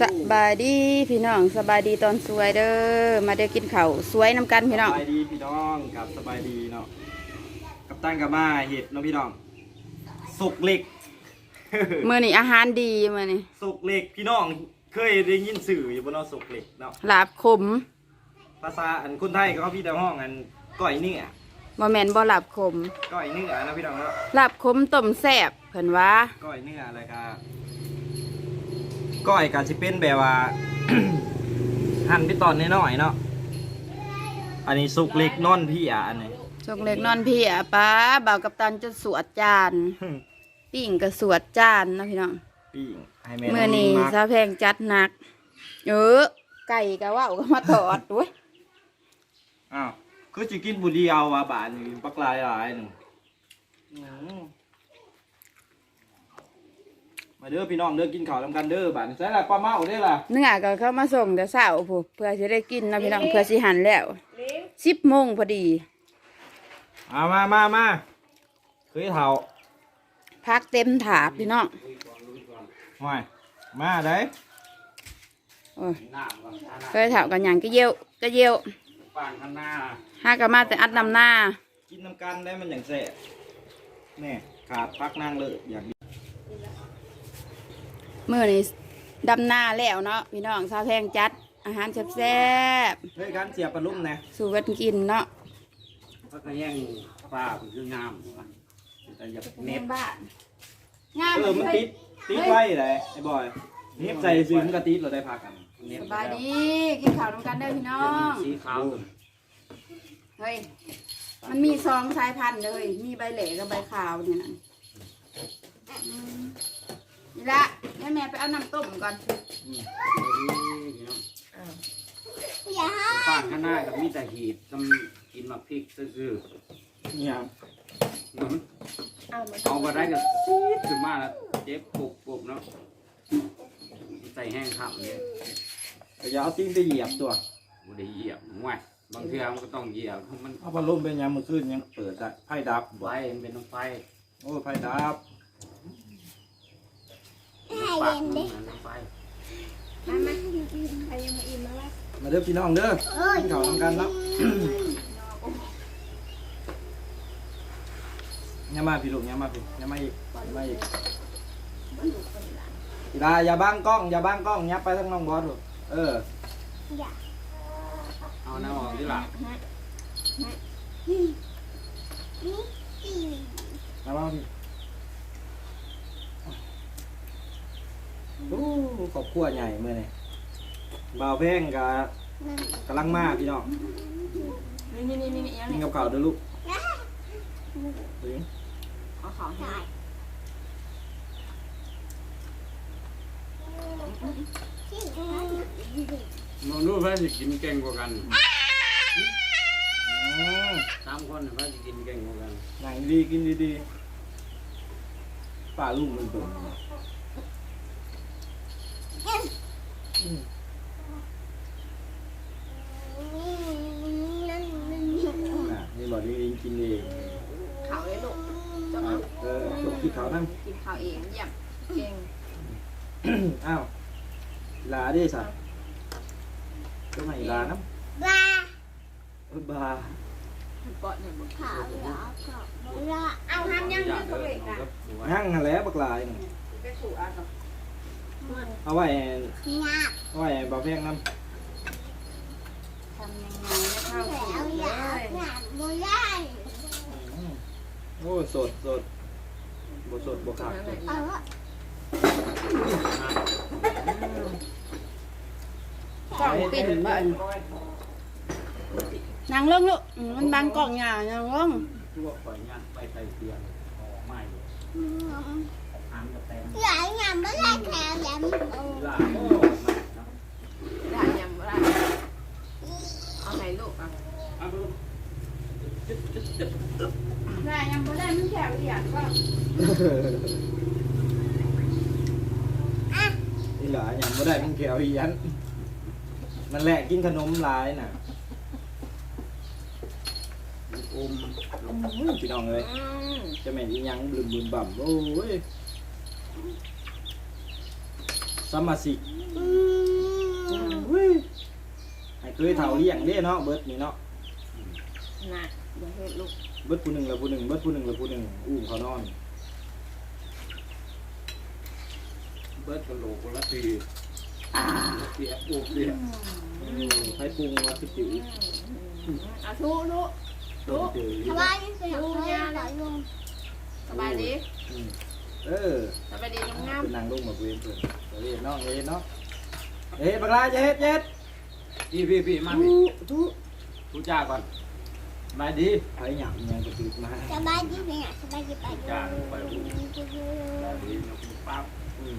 สบายดีพี่น้องสบายดีตอนสวยเด้อมาเด้อกินข้าวสวยน้ำกันพี่น้องสบายดีพี่น้องครับสบายดีเนาะกับตั้งกับมาเห็ดเนาะพี่น้องสุกเหล็กมื้อนี้อาหารดีมื้อนี้สุกเหล็กพี่น้องเคยได้ยินสื่ออยู่บนเนาะสุกเหล็กเนาะลาบขมภาษาอันคนไทยก็เขาพี่แต่ห้องอันก้อยเนื้อบ่แม่นบ่ลาบขมก้อยเนื้อนะพี่น้องเนาะลาบขมต้มแซ่บเพิ่นว่าก้อยเนื้ออะไรกัน ก้อยก็สิเป็นแบบว่า หั่นไปตอนน้อยๆเนาะอันนี้สุกเหล็กนอนพี่อะอันนี้จกเล็กนอนพี่อะป้าบ่าวกับตันจะสวดจานปิ้งก็สวดจานนะพี่น้องปิ้งให้แม่มื้อนี้มาซาแพงจัดหนัก เออไก่ก็เว้าก็มาทอดด้วยอ้าวคือจิกินบุเดียวว่ะบาทนี่ปักลายหลายหนึ่งอื มมาเด้อพี่น้องเด้อกินข้าวทำกันเด้อบาทนี่ใส่ละปลาเมาได้อล่ะเนื้อก็เข้ามาส่งแต่เช้าพู้เพื่อจะได้กินนะพี่น้องเพื่อสิหันแล้ว10โมงพอดีเอามามามาเคยเท่าพักเต็มถาดพี่น้องห่วยมาได้โอ้ยเคยถามกันอย่างก็เยี่ยวก็เยี่ยวปานข้างหน้าห้าก็มาแต่อัดนำหน้ากินน้ำกันได้มันอย่างแซ่บนี่ขาดพักนั่งเลยอย่างนี้ เมื่อนี้ดำหน้าแล้วเนาะพี่น้องซาวแพงจัด อาหารแซ่บเฮ้ยการเสียบปลาลุ่มนะๆสู่กันกินเนาะเขาก็แย่งป้าเป็นคืองามว่ะแต่อย่าเน็เน็บบ้านงามเออมันติดติดไว้เลยไอ้บอยนี่ใส่ซื้อมันก็ติดเราได้พักกันเน็บสบายดีกินข้าวน้ำกันเด้อพี่น้อง สีขาวเฮ้ย มันมีสองสายพันธุ์เลย มีใบเหล่กับใบขาวเนี่ยนั่นอืมนี่ละ แม่แม่ไปเอาน้ำต้มก่อนป้าข้างหน้าก็มีแต่หีบกำกินมาพริกซื่อเนี่ยๆเนาะเอามาเอาก็ได้ก็ซีดขึ้นมาแล้วเจ็บปุบปุบเนาะใส่แห้งขับเนี่ยแต่อย่าเอาตีนไปเหยียบตัวบ่ได้เหยียบห่วยบางเทื่อมันก็ต้องเหยียบเพราะมันเอาพัดลมเป็นยังมือขึ้นยังเปิดได้ไพ่ดับไฟมันเป็นน้ำไฟโอ้ไพ่ดับ น้ำปากมันน้ำไฟมาเด้อพี่น้องเด้อกินข้าวทำกันแล้วอย่ามาพี่ลูกอย่ามาพี่อย่ามาอีกอย่ามาอีกอย่าอย่าบังกล้องอย่าบังกล้องยับไปทั้งน้องบอสลูกเออเอาน้ำออกที่หลังมาบ้างพี่โอ้ ครอบครัวใหญ่เมื่อนี่บ่าวแพงกับกำลังมาพี่น้องนี่นี่นี่นี่ยังกินกับข้าวเด้อลูกถึงเอาของให้มองดูเพื่อนสิกินเก่งกว่ากันอืมสามคนเพื่อนสิกินเก่งกว่ากันหนังดีกินดีๆป่าลูกมันตัว อืมน่ะนี่บอกดีเองกินเองเขาเลยลูกจะเอาเอาเออลูกกินข้าวนั่งกินข้าวเองเยี่ยมเก่งอ้าวลาดิสัตว์ก็ไม่ลาน้ำบาเออบาปอดเนี่ยบุกเอาห้ามยังยืดตัวเองนะหั่งหั่นแหล้วบักลายนี่ไปสู่อะเนาะ เอาไว้เอาไว้บ่าวแพงน้ทำยังไงให้เข้าสู่เลยำอืมโอ้สดสดบ่สดบ่ขาดสดกล่องปิ่นบ้านนางลงลูกอืมมันบังกล่องหยานางลงทั่วไปเนี่ยไปใส่เตียงออกไม่หา งกระแตงลาโอ้มาเนาะได้ยังบ่ได้เอาไหนลูกอะเอาดูได้ยังบ่ได้มันแถวเดียดก็นี่เหรอยังไม่ได้มันแขวอียันมันแหละกินขนมหลายน่ะอมอุ้ยพี่น้องเลยอืมจะแม่นอีหยังบึมบึมบ่ำโอ้ย สมาสิกอืมเคยเฒ่าเลี้ยงเด้เนาะเบิดนี่เนาะ น่ะอย่าเฮ็ดลูกเบิดผู้หนึ่งแล้วผู้หนึ่งเบิดผู้หนึ่งแล้วผู้หนึ่งอุ้มเขานอน เบิร์ดกะโหลกคนละทีเปียกโอ้เปียกเออให้ปรุงว่าสิจิ๋วอะทุลูก ต้มจืดสบายดีสิลูกยาหลายลุงสบายดี อืม เออสบายดีงามเป็นนางลูกมาเว้นเพิ่นเฮ็ดเนาะเฮ็ดเนาะเฮ็ดบักลาจะเฮ็ดเฮ็ดพี่พี่พี่มาพี่ทุจ้าก่อนมาดีไผหยังยังก็ติดมาสบายดีเนี่ยสบายดีไปดูมาดีนกปั๊บอืม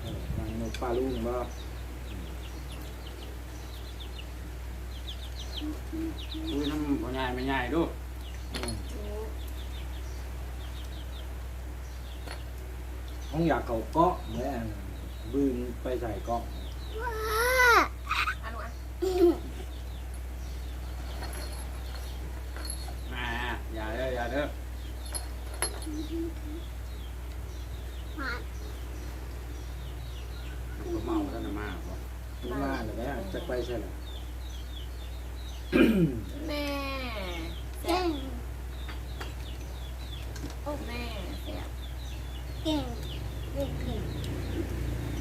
เออนางนกปลาลุงบ่คุยน้ำพ่อใหญ่ไม่ใหญ่ดู อืม ห้องอยากเขาเกาะแม่นบึงไปใส่เกาะ อันนู้นอะ มาอย่าเด้ออย่าเด้อก็เมาท่านมาบ่ มึงมาเลยแม่จะไปใช่หรอ แม่ เก่ง โอ้แม่แซ่บ เก่งเก่งเก่ง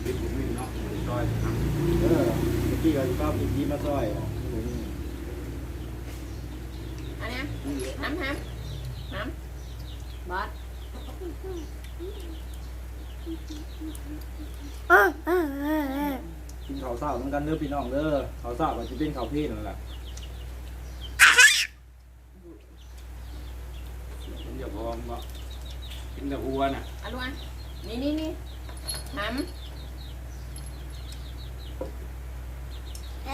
พี่ผมมีเนาะซอยทำเออเมื่อกี้เราจะเข้าพิธีมาซอยอะหนูนี่อันนี้น้ำน้ำน้ำบอสกินข้าวเศร้าเหมือนกันเด้อพี่น้องเด้อข้าวเศร้าก็จะเป็นข้าวเพลนั่นแหละผมอย่าพร้อมบ่กินแต่หัวน่ะอันนู้นอะนี่นี่นี่น้ำ เอ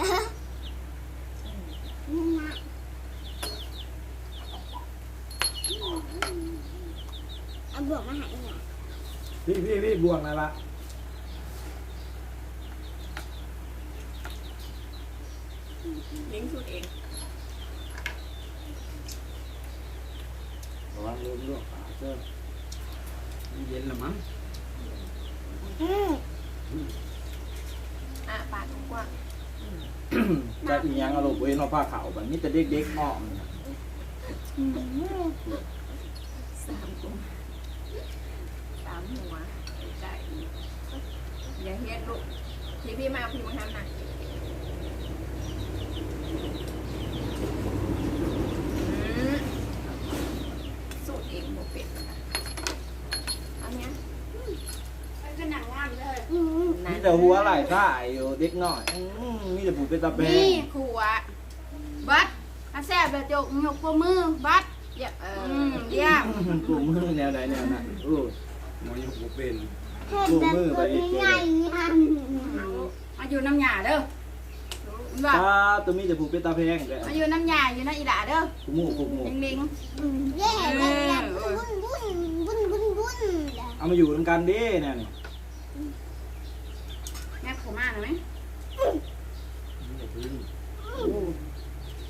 าบวกมาหาอีกหน่อยพี่พี่พี่บวงนั่นละลิงก์ชุดเองระวังลมด้วยขาเจ้อมันเย็นละมั้งอะปาดกว้าง จะอียงอารมณ์เว้นอาผ้าขาวแบบนี้จะเด็กๆอ้อมนะสามตัวสามหัวไก่อย่าเฮ็ดลูกพี่พี่มาพี่มาทำนะสูตรเองโมเป็ดอันเนี้ยก็หนังงามเลยมีแต่หัวไหล่ท่าอยู่เด็กน้อย แต่ผู้เป็นตาแบนี่งครัวบัดถ้าแซ่บแบบจกยกพวมือบัดอย่าเออเยี่ยมกลุ่มมือแนวไหนแนวนั้นโอ้ยหมอยังบ่เป็นเห็นแบบตัวง่ายๆทำมาอยู่น้ำหยาเด้อว่าตาตัวมีแต่ผู้เป็นตาแพงแต่มาอยู่น้ำหยาอยู่น้ำอีหลาเด้อขมูกขมูกลิงลิงเย่แบบวุ่นวุ่นวุ่นวุ่นวุ่นเอามาอยู่นำกันเด้เนี่ยนี่แม่ขอมาหน่อยไหม อืม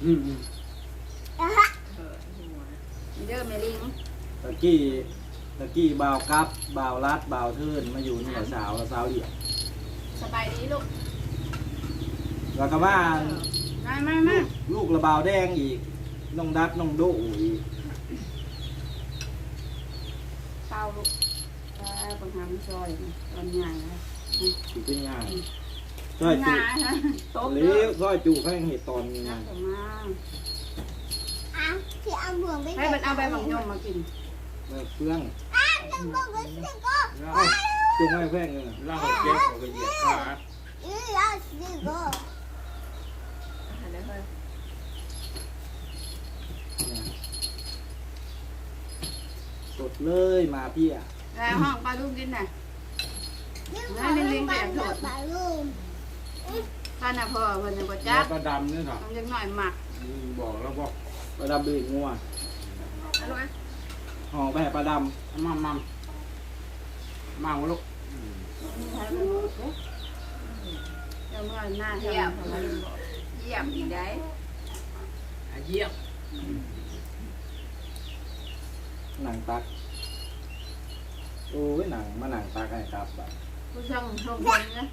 อืมเออเด้อแม่ลิงตะกี้ตะกี้บ่าวกับบ่าวรัดบ่าวเทินมาอยู่นี่สาวสาวเดียวสบายดีลูกแล้วก็ว่ามามามาลูกระบาวแดงอีกน้องดัดน้องโดอีกเต้าลูกเออปัญหามันซอยตอนใหญ่นะสิเป็นง่าย ซอยใหจุญ่ฮะโต๊ะเลี้เด้ยอวซอยจุให้เห็ดตอนนี้นันะกออกมาอ้าวที่เอาบวกไปให้มันเอาใบบังยมมากินเมื่อเฟื่องอ้าวจะบวกไปสิก็เอ้าจุงให้แพงเลยเล่าเจ็บเขาก็เหยียบขาอีเอาสิก็เดี๋ยวเฮ้ยสดเลยมาพี่อะแล้วห้องปลาลูกกินน่ะยิ่งขอเรื่องบ้านเลิกบ้านลูก ท่านน่ะพ่อเพิ่นจะบ่แล้จัวกก็ดำนี่เถอะต้องยังน้อยหมักบอกแล้วบอกปลาดำเบรกงัวเอาลูกอะห่อไปให้ปลาดมัมมัมมาลูกเดี๋ยวเมื่อหน้าเยี่ยมเยี่ยมอีกได้เยี่ยมำหนังตักโอ้ยหนังมาหนังตักให้ครับแบบผู้ช่างชมคนนะ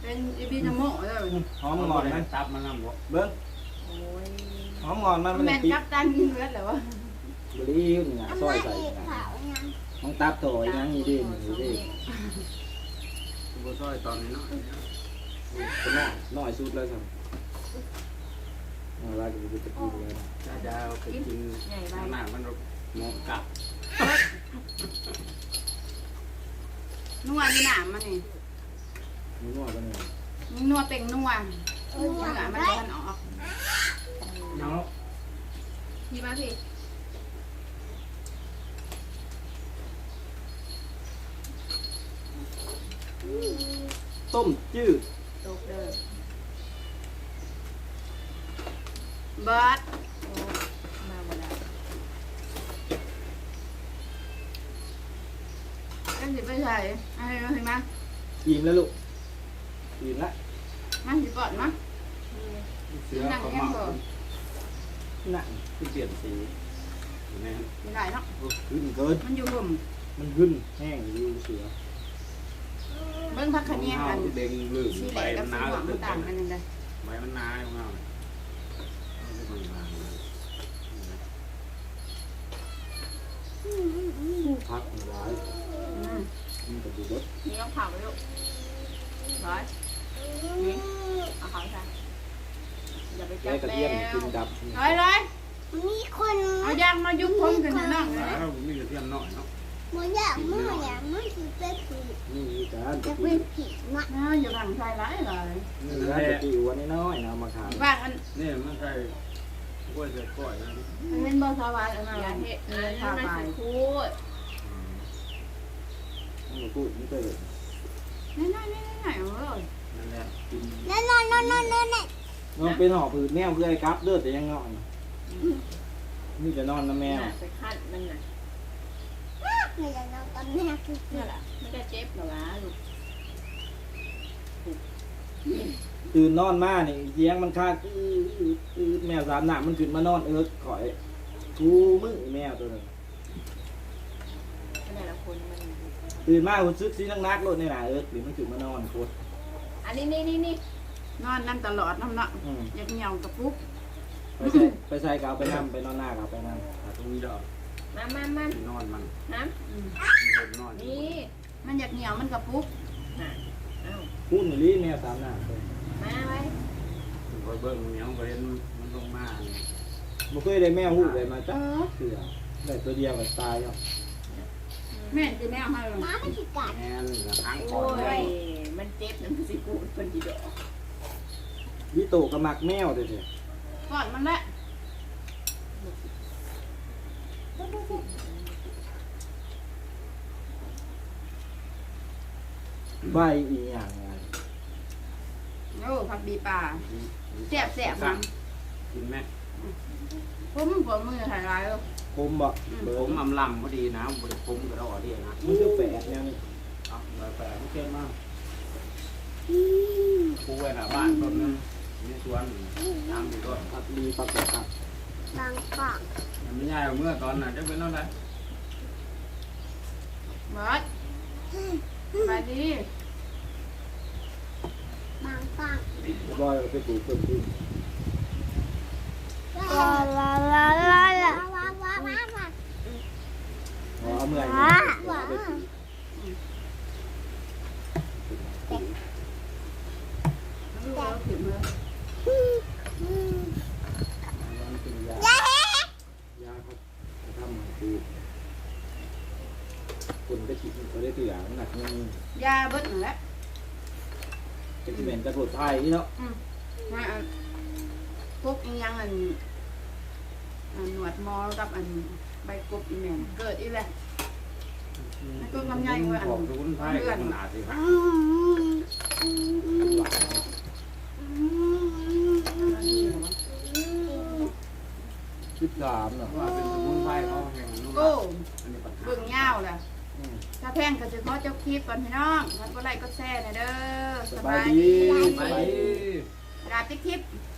เป็นอีบีนโมเลยหอมงอนมัมันนตับมันนำบ่เบิ้งโอ้ยหอมงอนมันมันแม่เลยติดจับตันกินเลือดเหรอวะบรีนี่นะซอยใส่ขาวยังน้องตับโถอยยังอีเด่นอีเด่นบ่ซอยตอนนี้เนาะเป็นน้อยน้อยสุดเลยครับเอาละก็จะกินเลยจะจะเอาไปกินหน้ามันหมกกับนัวที่หนามมันนี่ มีนวดกันเนี่ยนัวเป็งนัวเอเนื้ออมันจะมันออกเนาะพี่มาพี่ต้มจืดตกเด้อบิร์ด มาหมดแล้ว กันสิไปใส่อะไรมาสิมา อิ่มแล้วลูกอิ่มละ มาสิปอดมา เสือเขาเมา น่ะที่เปลี่ยนสีแม่ไม่ได้เนาะขึ้นเกินมันอยู่ห่มมันขึ้นแห้งอยู่เสือเบิ้งพักคะแนนเฮากันเด้งลืมสีเหไปลืองกับมันสีน้าหวานมันต่างกันยังไงใบมันน้าของเฮาพักมันไว้อืมมันก็ดูรสนี่ต้องเผาไปลูกร้อยนี่เอาเขาใส่อย่าไปจั แก้บกระแล้เทียมวกินดับร้อยร้อยมีคนเอายางมายุบพร้อมกันนะน้องเลยแล้วมีกระเทียมน้อยเนาะมันอยากมันอยากมันคือเป็นผีนี่มีการจะจะเป็นผีนะน่าอยู่หลังใส่ร้ายเลยนี่ร้านจะตีวันน้อยๆนะเอามาขายบ้านอันนี่มันใช่กล้วยใส่ก้อยนะมันเป็นบอสวายอันนั้นอย่าเฮ็ดเงิอันนนั้นพามันไปสิพูดมันก็พูดไม่เคยเลยนี่นี่นี่นี่เออนั่นแหละ มันเป็นหอบผืดแมวเพื่อไอ้กับเลือดแต่ยังนอนนี่จะนอนนะแมวน่ะไปคัดมันน่ะไม่อยากนอนตอนแม่คือนั่นแหละมันก็เจ็บเหรอวะลูกตื่นนอนมาเนี่ยเสียงมันคาดอื้ออื้ออื้อแมวสามหนักมันขึ้นมานอนเอิร์กข่อยกูมึงไอ้แมวตัวนึงแต่ละคนมันตื่นมาหุ่นซึกซีนักนักๆรถในหนาเอิร์กหรือมันขึ้นมานอนโคตรอันนี้นี่นี่นี่ นอนนั่นตลอดน้ำเนาะอืมอยากเหนียวกับปุ๊บไปใส่ไปใส่กาวไปนั่ไปนอนหน้ากาวไปนั่ถ้าตรงนี้ดอกมามามานอนมันน้มีคนนอนำนี่มันอยากเหนียวมันกับปุ๊บน่ะเอ้าพูดหนีแมวสามหนักเลยมาไว้คอยเบิ่งเหนียวไปเห็นมันลงมาเนี่ยบ่เคยได้แมวหูเลยมาจ้าเสือได้ตัวเดียวก็ตายแล้วแม่จะแม่ให้เลยน้ำไม่ผิดกัด แอนกับหางคโอ้อยเลย ย มันเจ็บนะมันสิกูดคนดีดอก วิโตกระมักแมวเด้อเถอะก่อนมันแหละใบอีหยังไงโอ้ผักบีป่าแซ่บแซ่บมันกินไหมผมผมมือถ่ายร้ายเลยคมบ่เบิ่ผงมอำลำพอดีนะบริผมกระดอดีนะมันคือแฝดแนวนี้เอาไปแปะเก่งมากปูไว้หน้าบ้านต้นนึง มีสวนน้ำอยู่ด้วยผักดีผักกระตับางกอกมันไม่ง่ายเมื่อตอนน่ะจะเป็นอะไรเบิร์ดไปดีบางกอกบอยไปปลูกเพิ่มขึ้นลาลาลาลาลาว้าวว้าวว้าวว้าวอ๋อเอาเมื่อยว้าว้า เอาไปปลูก ดูแล้วผิวมือ มันเป็นยา อย่าเฮ็ด ยาเขาเขาทำมาคือคนก็ฉีดเขาได้ตัวอย่างหนักนี่ ยาเบิดหนึ่งแล้ว เป็นที่เป็นกระโดดไทยนี่เนาะมาอันพวกอีหยังอันอันหนวดมอกับอันใบกบอีแม่นเกิดอีแหละ มันก็ลำไยเว้ยอันของสมุนไพรมันหนาสิครับอืมอืมอืมหวานอืมคิดสามเนาะว่าเป็นสมุนไพรเขาแห่งนู้นโก้อันนี้ปัญหา เบิ่งยาวแหละอืม ถ้าแพงก็จะขอเจ้าคลิปก่อนพี่น้องมันก็ไลค์ก็แชร์หน่อยเด้อสสบาบายยดีดีไปลาติ๊กคลิปส